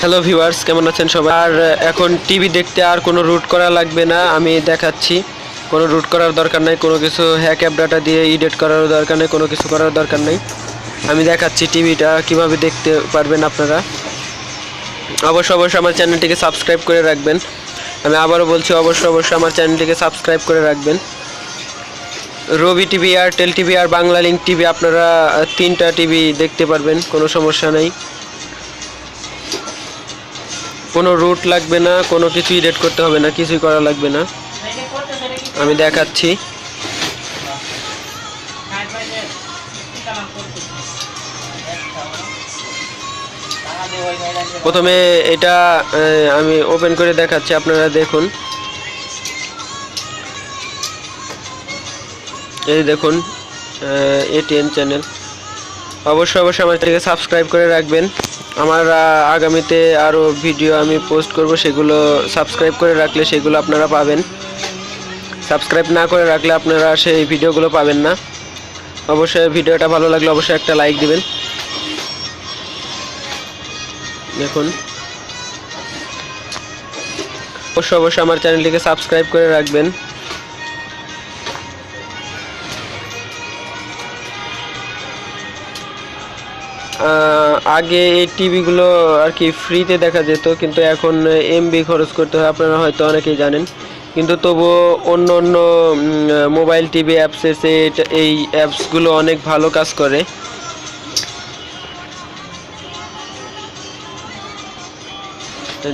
Hello viewers কেমন আছেন সবাই? আর এখন টিভি দেখতে আর কোনো রুট করা লাগবে না, আমি দেখাচ্ছি। কোনো রুট করার দরকার নেই, কোনো কিছু হ্যাক অ্যাপ ডাটা দিয়ে এডিট করার দরকার নেই, কোনো কিছু করার দরকার নেই। আমি দেখাচ্ছি টিভিটা কীভাবে দেখতে পারবেন আপনারা? অবশ্যই অবশ্যই আমার চ্যানেলটিকে সাবস্ক্রাইব করে রাখবেন। আমি আবারও বলছি অবশ্যই অবশ্যই আমার চ্যানেলটিকে সাবস্ক্রাইব করে রাখবেন। রবি টিভি আর টেল টিভি আর বাংলা লিঙ্ক টিভি আপনারা তিনটা টিভি দেখতে পারবেন, কোনো সমস্যা নেই। কোনো রুট লাগবে না, কোনো কিছু এডিট করতে হবে না, কিছুই করা লাগবে না। আমি দেখাচ্ছি। প্রথমে এটা আমি ওপেন করে দেখাচ্ছি, আপনারা দেখুন। এই দেখুন এটিএন চ্যানেল অবশ্যই অবশ্যই আমার থেকে সাবস্ক্রাইব করে রাখবেন। আমার আগামীতে আরও ভিডিও আমি পোস্ট করব, সেগুলো সাবস্ক্রাইব করে রাখলে সেগুলো আপনারা পাবেন। সাবস্ক্রাইব না করে রাখলে আপনারা সেই ভিডিওগুলো পাবেন না। অবশ্যই ভিডিওটা ভালো লাগলে অবশ্যই একটা লাইক দিবেন। দেখুন। অবশ্যই অবশ্যই আমার চ্যানেলটিকে সাবস্ক্রাইব করে রাখবেন। আগে এই টিভিগুলো আর কি ফ্রিতে দেখা যেত, কিন্তু এখন এমবি খরচ করতে হয়, আপনারা হয়তো অনেকেই জানেন। কিন্তু তবুও অন্য অন্য মোবাইল টিভি অ্যাপস এটা- এই অ্যাপসগুলো অনেক ভালো কাজ করে।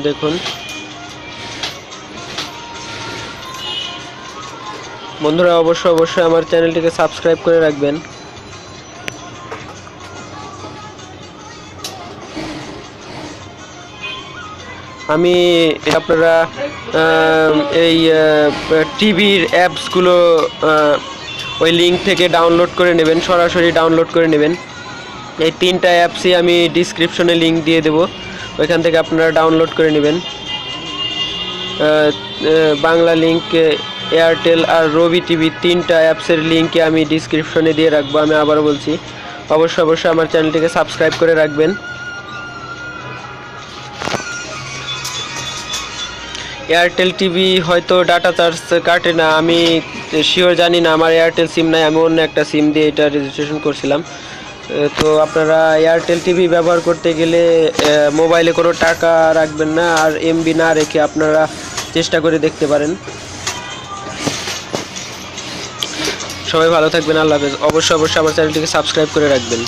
দেখুন। বন্ধুরা অবশ্যই অবশ্যই আমার চ্যানেলটিকে সাবস্ক্রাইব করে রাখবেন। আমি আপনারা এই টিভির অ্যাপসগুলো ওই লিঙ্ক থেকে ডাউনলোড করে নেবেন, সরাসরি ডাউনলোড করে নেবেন। এই তিনটা অ্যাপসই আমি ডিসক্রিপশনে লিঙ্ক দিয়ে দেব, ওইখান থেকে আপনারা ডাউনলোড করে নেবেন। বাংলা লিঙ্ক, এয়ারটেল আর রবি টিভি তিনটা অ্যাপসের লিঙ্কে আমি ডিসক্রিপশনে দিয়ে রাখব, আমি আবারও বলছি। অবশ্যই অবশ্যই আমার চ্যানেলটিকে সাবস্ক্রাইব করে রাখবেন। এয়ারটেল টিভি হয়তো ডাটা চার্জ কাটে না, আমি শিওর জানি না, আমার এয়ারটেল সিম নাই, আমি অন্য একটা সিম দিয়ে এটা রেজিস্ট্রেশন করছিলাম। তো আপনারা এয়ারটেল টিভি ব্যবহার করতে গেলে মোবাইলে কোনো টাকা রাখবেন না, আর এমবি না রেখে আপনারা চেষ্টা করে দেখতে পারেন। সবাই ভালো থাকবেন, আল্লাহ হাফেজ। অবশ্যই অবশ্যই আমার চ্যানেলটিকে সাবস্ক্রাইব করে রাখবেন।